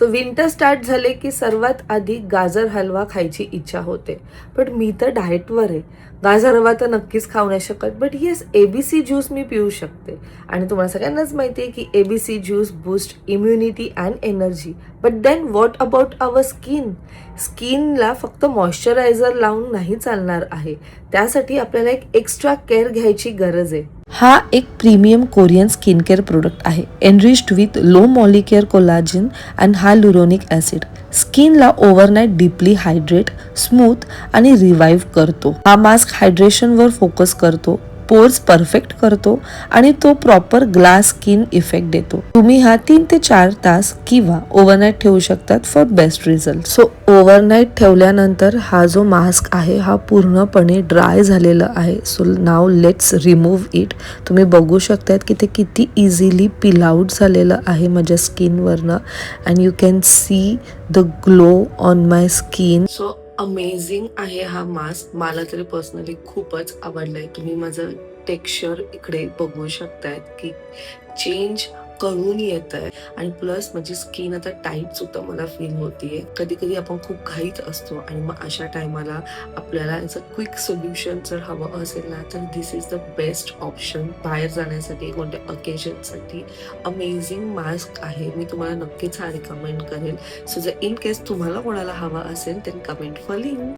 So winter start झाले की सर्वात आधी गाजर हलवा खायची इच्छा होते. पण मी तर डाएटवर आहे. गाजर हलवा तर नक्कीच खाऊ नाही शकत. But yes A B C juice मी पिऊ शकते. आणि तुम्हाला सगळ्यांनाच माहिती आहे की A B C juice boost immunity and energy but then what about our skin स्किनला फक्त मॉइश्चरायझर लावून नाही चालणार आहे. त्यासाठी आपल्याला एक एक्स्ट्रा केअर घ्यायची गरज आहे. हा एक premium Korean skin care product आहे. Enriched with low molecular collagen and hyaluronic acid स्किनला overnight deeply hydrate smooth आणि रिवाईव्ह करतो. हा मास्क हायड्रेशनवर फोकस करतो. पोर्स परफेक्ट करतो आणि तो प्रॉपर ग्लास स्किन इफेक्ट देतो. तुम्ही हा तीन ते चार तास किंवा ओव्हरनाईट ठेवू शकतात for best result. So overnight ठेवल्यानंतर हा जो मास्क आहे हा पूर्णपणे ड्राय झालेला आहे. So now let's remove it. तुम्ही बघू शकतात की ते किती इझिली पिल आउट झालेलं आहे माझ्या स्किनवरनं. And you can see the glow on my skin. So amazing आहे हा मास्क मला तरी पर्सनली खूपच आवडलाय. तुम्ही माझं टेक्स्चर इकडे बघू शकतायत की चेंज करून येत आहे आणि प्लस माझी स्किन आता टाईट सुद्धा मला फील होतीये. कधी कधी आपण खूप घाईत असतो आणि मग अशा टायमाला आपल्याला याचं क्विक सोल्युशन जर हवं असेल ना तर this is the best option बाहेर जाण्यासाठी कोणत्या ओकेजनसाठी अमेझिंग मास्क आहे. मी तुम्हाला नक्कीच हा रिकमेंड करेल. सो जर इन केस तुम्हाला कोणाला हवा असेल तर कमेंट फॉर लिंक